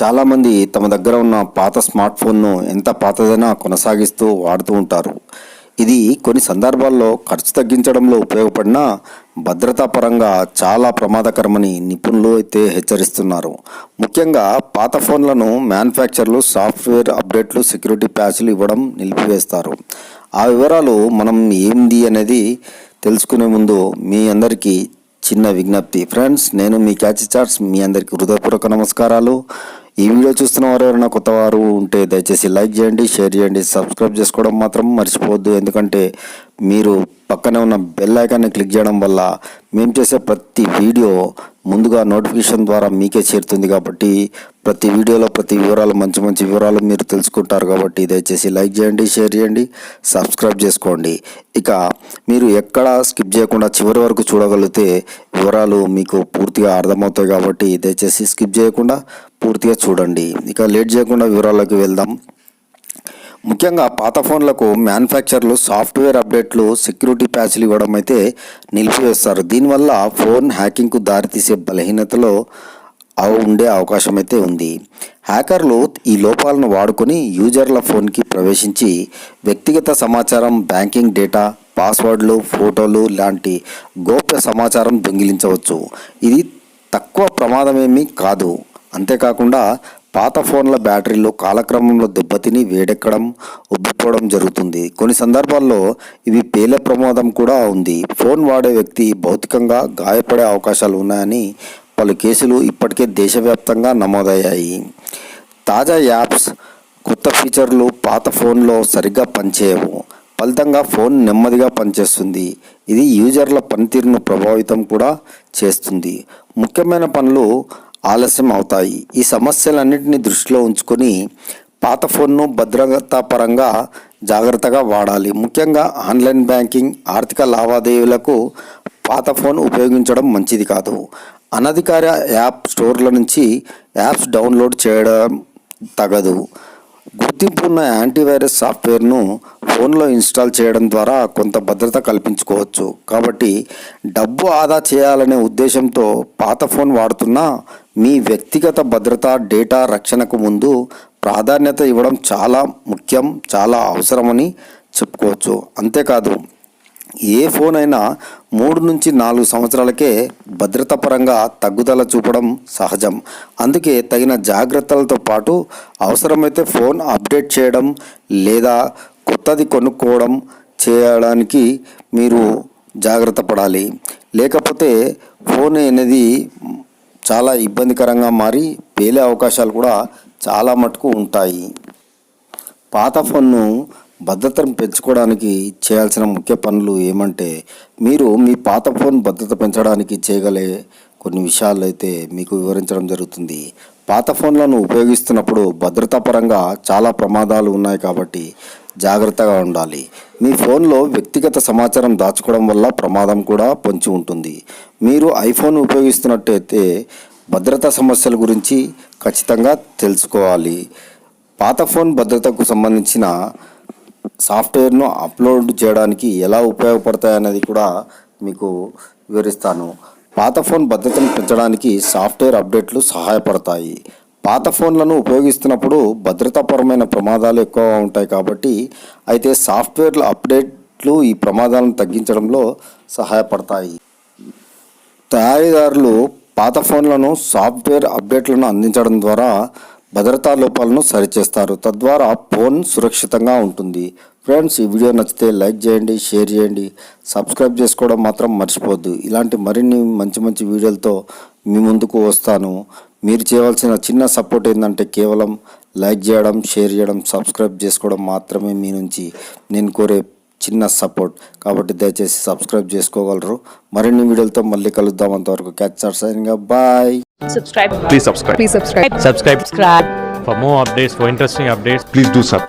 చాలామంది తమ దగ్గర ఉన్న పాత స్మార్ట్ ఫోన్ను ఎంత పాతదైనా కొనసాగిస్తూ వాడుతూ ఉంటారు. ఇది కొన్ని సందర్భాల్లో ఖర్చు తగ్గించడంలో ఉపయోగపడినా భద్రతా పరంగా చాలా ప్రమాదకరమని నిపుణులు అయితే హెచ్చరిస్తున్నారు. ముఖ్యంగా పాత ఫోన్లను మ్యానుఫ్యాక్చర్లు సాఫ్ట్వేర్ అప్డేట్లు సెక్యూరిటీ ప్యాచ్లు ఇవ్వడం నిలిపివేస్తారు. ఆ వివరాలు మనం ఏంది అనేది తెలుసుకునే ముందు మీ అందరికీ చిన్న విజ్ఞప్తి. ఫ్రెండ్స్ నేను మీ క్యాచ్ చార్ట్స్ మీ అందరికీ హృదయపూర్వక నమస్కారాలు. ఈ వీడియో చూస్తున్న వారు ఎవరైనా కొత్త వారు ఉంటే దయచేసి లైక్ చేయండి షేర్ చేయండి సబ్స్క్రైబ్ చేసుకోవడం మాత్రం మర్చిపోవద్దు. ఎందుకంటే మీరు పక్కనే ఉన్న బెల్ ఐకాన్ని క్లిక్ చేయడం వల్ల మేము చేసే ప్రతి వీడియో ముందుగా నోటిఫికేషన్ ద్వారా మీకే చేరుతుంది కాబట్టి ప్రతి వీడియోలో ప్రతి వివరాలు మంచి మంచి వివరాలు మీరు తెలుసుకుంటారు కాబట్టి దయచేసి లైక్ చేయండి షేర్ చేయండి సబ్స్క్రైబ్ చేసుకోండి. ఇక మీరు ఎక్కడ స్కిప్ చేయకుండా చివరి వరకు చూడగలిగితే వివరాలు మీకు పూర్తిగా అర్థమవుతాయి కాబట్టి దయచేసి స్కిప్ చేయకుండా పూర్తిగా చూడండి. ఇక లేట్ చేయకుండా వివరాల్లోకి వెళ్దాం. ముఖ్యంగా పాత ఫోన్లకు మ్యానుఫ్యాక్చర్లు సాఫ్ట్వేర్ అప్డేట్లు సెక్యూరిటీ ప్యాచ్లు ఇవ్వడం అయితే నిలిపివేస్తారు. దీనివల్ల ఫోన్ హ్యాకింగ్కు దారితీసే బలహీనతలో అవి ఉండే అవకాశం అయితే ఉంది. హ్యాకర్లు ఈ లోపాలను వాడుకొని యూజర్ల ఫోన్కి ప్రవేశించి వ్యక్తిగత సమాచారం బ్యాంకింగ్ డేటా పాస్వర్డ్లు ఫోటోలు లాంటి గోప్య సమాచారం దొంగిలించవచ్చు. ఇది తక్కువ ప్రమాదమేమీ కాదు. అంతేకాకుండా పాత ఫోన్ల బ్యాటరీలు కాలక్రమంలో దెబ్బతిని వేడెక్కడం ఉబ్బిపోవడం జరుగుతుంది. కొన్ని సందర్భాల్లో ఇవి పేలే ప్రమాదం కూడా ఉంది. ఫోన్ వాడే వ్యక్తి భౌతికంగా గాయపడే అవకాశాలు ఉన్నాయని పలు కేసులు ఇప్పటికే దేశవ్యాప్తంగా నమోదయ్యాయి. తాజా యాప్స్ కొత్త ఫీచర్లు పాత ఫోన్లో సరిగ్గా పనిచేయవు. ఫలితంగా ఫోన్ నెమ్మదిగా పనిచేస్తుంది. ఇది యూజర్ల పనితీరును ప్రభావితం కూడా చేస్తుంది. ముఖ్యమైన పనులు ఆలస్యం అవుతాయి ఈ సమస్యలన్నింటినీ దృష్టిలో ఉంచుకొని పాత ఫోన్ను భద్రతాపరంగా జాగ్రత్తగా వాడాలి. ముఖ్యంగా ఆన్లైన్ బ్యాంకింగ్ ఆర్థిక లావాదేవీలకు పాత ఫోన్ ఉపయోగించడం మంచిది కాదు. అనధికార యాప్ స్టోర్ల నుంచి యాప్స్ డౌన్లోడ్ చేయడం తగదు. గుర్తింపు ఉన్న యాంటీవైరస్ సాఫ్ట్వేర్ను ఫోన్లో ఇన్స్టాల్ చేయడం ద్వారా కొంత భద్రత కల్పించుకోవచ్చు. కాబట్టి డబ్బు ఆదా చేయాలనే ఉద్దేశంతో పాత ఫోన్ వాడుతున్నా మీ వ్యక్తిగత భద్రత డేటా రక్షణకు ముందు ప్రాధాన్యత ఇవ్వడం చాలా ముఖ్యం చాలా అవసరమని చెప్పుకోవచ్చు. అంతేకాదు ఏ ఫోన్ అయినా మూడు నుంచి నాలుగు సంవత్సరాలకే భద్రత పరంగా తగ్గుదల చూపడం సహజం. అందుకే తగిన జాగ్రత్తలతో పాటు అవసరమైతే ఫోన్ అప్డేట్ చేయడం లేదా కొత్తది కొనుక్కోవడం చేయడానికి మీరు జాగ్రత్త పడాలి. లేకపోతే ఫోన్ అనేది చాలా ఇబ్బందికరంగా మారి పేలే అవకాశాలు కూడా చాలా మటుకు ఉంటాయి. పాత ఫోన్ను భద్రతను పెంచుకోవడానికి చేయాల్సిన ముఖ్య పనులు ఏమంటే మీరు మీ పాత ఫోన్ భద్రత పెంచడానికి చేయగలే కొన్ని విషయాలు అయితే మీకు వివరించడం జరుగుతుంది. పాత ఫోన్లను ఉపయోగిస్తున్నప్పుడు భద్రతా పరంగా చాలా ప్రమాదాలు ఉన్నాయి కాబట్టి జాగ్రత్తగా ఉండాలి. మీ ఫోన్లో వ్యక్తిగత సమాచారం దాచుకోవడం వల్ల ప్రమాదం కూడా పొంచి ఉంటుంది. మీరు ఐఫోన్ ఉపయోగిస్తున్నట్టయితే భద్రతా సమస్యల గురించి ఖచ్చితంగా తెలుసుకోవాలి. పాత ఫోన్ భద్రతకు సంబంధించిన సాఫ్ట్వేర్ను అప్లోడ్ చేయడానికి ఎలా ఉపయోగపడతాయనేది కూడా మీకు వివరిస్తాను. పాత ఫోన్ భద్రతను పెంచడానికి సాఫ్ట్వేర్ అప్డేట్లు సహాయపడతాయి. పాత ఫోన్లను ఉపయోగిస్తున్నప్పుడు భద్రతాపరమైన ప్రమాదాలు ఎక్కువగా ఉంటాయి కాబట్టి అయితే సాఫ్ట్వేర్ల అప్డేట్లు ఈ ప్రమాదాలను తగ్గించడంలో సహాయపడతాయి. తయారీదారులు పాత ఫోన్లను సాఫ్ట్వేర్ అప్డేట్లను అందించడం ద్వారా భద్రతా లోపాలను సరిచేస్తారు. తద్వారా ఫోన్ సురక్షితంగా ఉంటుంది. ఫ్రెండ్స్ ఈ వీడియో నచ్చితే లైక్ చేయండి షేర్ చేయండి. సబ్స్క్రైబ్ చేసుకోవడం మాత్రం మర్చిపోద్దు ఇలాంటి మరిన్ని మంచి మంచి వీడియోలతో మీ ముందుకు వస్తాను. మీరు చేయవలసిన చిన్న సపోర్ట్ ఏంటంటే కేవలం లైక్ చేయడం షేర్ చేయడం సబ్స్క్రైబ్ చేసుకోవడం మాత్రమే మీ నుంచి నేను కోరే చిన్న సపోర్ట్. కాబట్టి దయచేసి సబ్స్క్రైబ్ చేసుకోగలరు. మరిన్ని వీడియోలతో మళ్ళీ కలుద్దాం. అంతవరకు క్యాచ్ signing bye. Please subscribe. please subscribe. Subscribe. subscribe. For more updates, for interesting updates, please do sub